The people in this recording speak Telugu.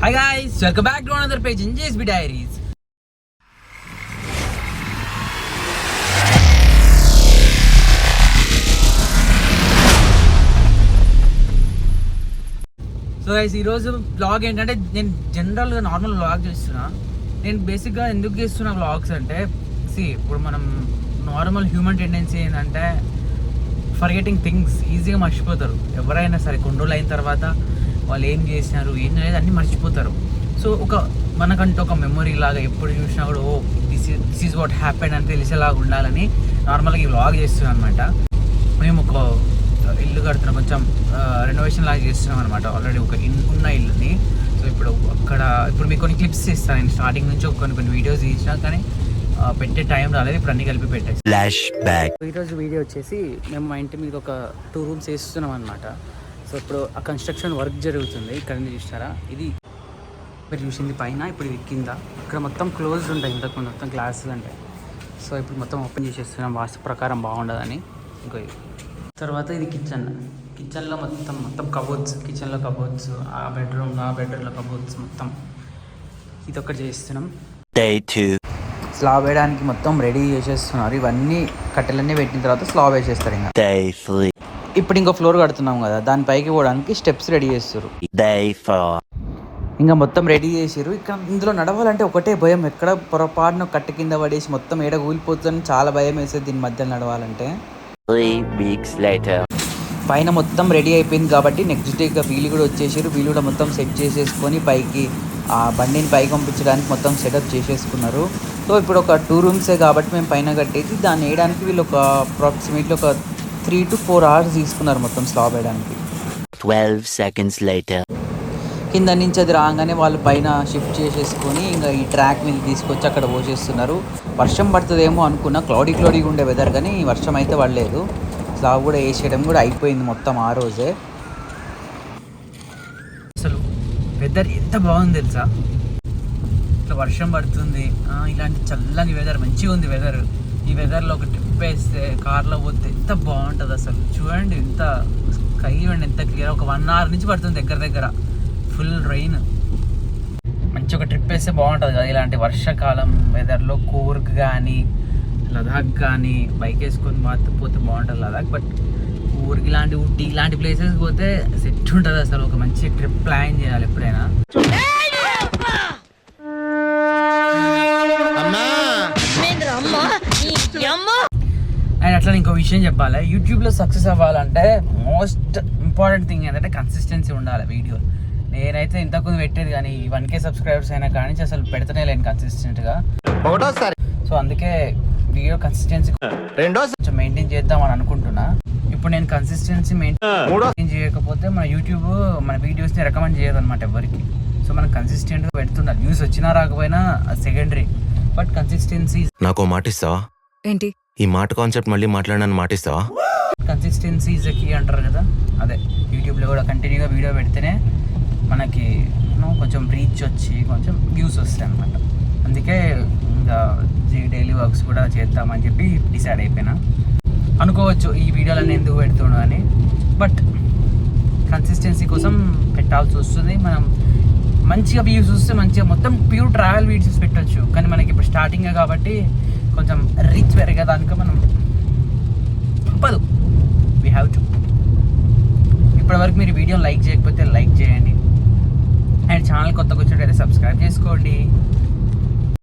Hi guys, welcome back to another page in JSB diaries so guys ఈరోజు బ్లాగ్ ఏంటంటే నేను జనరల్గా నార్మల్ బ్లాగ్ చేస్తున్నా. నేను బేసిక్గా ఎందుకు చేస్తున్నా బ్లాగ్స్ అంటే సి ఇప్పుడు మనం నార్మల్ హ్యూమన్ టెండెన్సీ ఏంటంటే ఫర్గెటింగ్ థింగ్స్ ఈజీగా మర్చిపోతారు. ఎవరైనా సరే కొన్ని రోజులు అయిన తర్వాత వాళ్ళు ఏం చేసినారు ఏం చేయలేదు అన్నీ మర్చిపోతారు. సో ఒక మనకంటూ ఒక మెమొరీ లాగా ఎప్పుడు చూసినా కూడా ఓ this this is what happen అని తెలిసేలాగా ఉండాలని నార్మల్గా ఈ వ్లాగ్ చేస్తున్నాం అనమాట మేము ఒక ఇల్లు కడుతున్నాం. కొంచెం రెనోవేషన్ లాగా చేస్తున్నాం అనమాట ఆల్రెడీ ఒక ఇన్ ఉన్న ఇల్లుని. సో ఇప్పుడు అక్కడ ఇప్పుడు మీకు కొన్ని క్లిప్స్ ఇస్తాను. నేను స్టార్టింగ్ నుంచి ఒక కొన్ని కొన్ని వీడియోస్ తీసినా కానీ పెట్టే టైం రాలేదు. ఇప్పుడు అన్ని కలిపి పెట్టేసి Flashback. ఈరోజు వీడియో వచ్చేసి మేము మా ఇంటి మీద ఒక టూ రూమ్స్ వేస్తున్నాం అనమాట సో ఇప్పుడు ఆ కన్స్ట్రక్షన్ వర్క్ జరుగుతుంది. ఇక్కడ నుంచి చూస్తారా? ఇది మీరు చూసింది పైన ఇప్పుడు ఇది కింద. ఇక్కడ మొత్తం క్లోజ్డ్ ఉంటాయి ఇంతకు ముందు మొత్తం గ్లాసెస్ ఉంటాయి సో ఇప్పుడు మొత్తం ఓపెన్ చేసేస్తున్నాం వాస్తు ప్రకారం బాగుండదని. ఇంకో. తర్వాత ఇది కిచెన్. కిచెన్లో మొత్తం మొత్తం కబోర్డ్స్ కిచెన్లో కబోర్డ్స్ ఆ బెడ్రూమ్ ఆ బెడ్రూమ్లో కబోర్డ్స్ మొత్తం. ఇది ఒకటి చేస్తున్నాం. Day 2. స్లాబ్ వేయడానికి మొత్తం రెడీ చేసేస్తున్నారు. ఇవన్నీ కట్టెలన్నీ పెట్టిన తర్వాత స్లాబ్ వేసేస్తారు ఇంకా. Day 3. ఇప్పుడు ఇంకో ఫ్లోర్ కడుతున్నాం కదా దాని పైకి పోవడానికి స్టెప్స్ రెడీ చేస్తారు Day 4. ఇంకా మొత్తం రెడీ చేసారు ఇక్కడ ఇందులో నడవాలంటే ఒకటే భయం ఎక్కడ పొరపాటున కట్ట కింద పడేసి మొత్తం ఏడ కూలిపోతుందని చాలా భయం వేసేది దీని మధ్యలో నడవాలంటే. 3 weeks later. పైన మొత్తం రెడీ అయిపోయింది కాబట్టి నెక్స్ట్ డే ఇక వీళ్ళు కూడా వచ్చేసారు వీళ్ళు కూడా మొత్తం సెట్ చేసేసుకొని పైకి ఆ బండిని పైకి పంపించడానికి మొత్తం సెటప్ చేసేసుకున్నారు. సో ఇప్పుడు ఒక టూ రూమ్సే కాబట్టి మేము పైన కట్టేసి దాన్ని వేయడానికి వీళ్ళు ఒక అప్రాక్సిమేట్లీ ఒక త్రీ టు ఫోర్ అవర్స్ తీసుకున్నారు మొత్తం స్లాబ్ వేయడానికి. 12 seconds later. కింద నుంచి అది రాగానే వాళ్ళు పైన షిఫ్ట్ చేసేసుకొని ఇంకా ఈ ట్రాక్ మీద తీసుకొచ్చి అక్కడ పోసేస్తున్నారు. వర్షం పడుతుందేమో అనుకున్నా క్లౌడీ క్లౌడీగా ఉండే వెదర్ కానీ వర్షం అయితే పడలేదు. స్లాబ్ కూడా వేసేయడం కూడా అయిపోయింది మొత్తం ఆ రోజే. అసలు వెదర్ ఎంత బాగుంది తెలుసా? ఇట్లా వర్షం పడుతుంది. ఇలాంటి చల్లని వెదర్ మంచిగా ఉంది వెదర్ ఈ వెదర్లో ఒక ట్రిప్ వేస్తే కార్లో పోతే ఎంత బాగుంటుంది అసలు. చూడండి ఎంత స్కై ఎంత క్లియర్. ఒక వన్ అవర్ నుంచి పడుతుంది దగ్గర దగ్గర. ఫుల్ రైన్ మంచి ఒక ట్రిప్ వేస్తే బాగుంటుంది కదా ఇలాంటి వర్షాకాలం వెదర్లో కూర్గ్ కానీ లదాఖ్ కానీ బైక్ వేసుకొని మాత్రం పోతే బాగుంటుంది లదాఖ్ బట్ ఊరికి ఇలాంటి ఊటీ ఇలాంటి ప్లేసెస్ పోతే సెట్ ఉంటుంది అసలు. ఒక మంచి ట్రిప్ ప్లాన్ చేయాలి ఎప్పుడైనా. అట్లా ఇంకో విషయం చెప్పాలి? యూట్యూబ్లో సక్సెస్ అవ్వాలంటే మోస్ట్ ఇంపార్టెంట్ థింగ్ ఏంటంటే కన్సిస్టెన్సీ ఉండాలి వీడియో నేనైతే ఇంతకుముందు పెట్టేది కానీ వన్ కే సబ్స్క్రైబర్స్ అయినా కానీ అసలు పెడుతూనే లేను కన్సిస్టెంట్గా ఒకటోసారి. సో అందుకే వీడియో కన్సిస్టెన్సీ కొంచెం మెయింటైన్ చేద్దామని అనుకుంటున్నా. ఇప్పుడు నేను కన్సిస్టెన్సీ మూడో మెయింటైన్ చేయకపోతే మన యూట్యూబ్ మన వీడియోస్ని రికమెండ్ చేయదు అనమాట ఎవరికి. సో మనం కన్సిస్టెంట్గా పెడుతుండాలి వ్యూస్ వచ్చినా రాకపోయినా సెకండరీ బట్ కన్సిస్టెన్సీ నాకు మాట ఇస్తావా ఏంటి? ఈ మాట కాన్సెప్ట్ మళ్ళీ మాట్లాడనని మాటిస్తావా? కన్సిస్టెన్సీ ఇస్ కీ అంటారు కదా? అదే యూట్యూబ్లో కూడా కంటిన్యూగా వీడియో పెడితేనే మనకి కొంచెం రీచ్ వచ్చి కొంచెం వ్యూస్ వస్తాయి అనమాట అందుకే ఇంకా డైలీ వర్క్స్ కూడా చేద్దామని చెప్పి డిసైడ్ అయిపోయినా. అనుకోవచ్చు ఈ వీడియోలన్నీ ఎందుకు పెడుతున్నాను అని. బట్ కన్సిస్టెన్సీ కోసం పెట్టాల్సి వస్తుంది. మనం మంచిగా వ్యూస్ వస్తే మంచిగా మొత్తం ప్యూర్ ట్రావెల్ వీడియోస్ పెట్టొచ్చు. కానీ మనకి ఇప్పుడు స్టార్టింగే కాబట్టి కొంచెం రిచ్ పెరిగేదానికి మనం తప్పదు వీ హ్యావ్ టు ఇప్పటివరకు మీరు వీడియో లైక్ చేయకపోతే లైక్ చేయండి. అండ్ ఛానల్ కొత్తగా వచ్చినట్టయితే సబ్స్క్రైబ్ చేసుకోండి.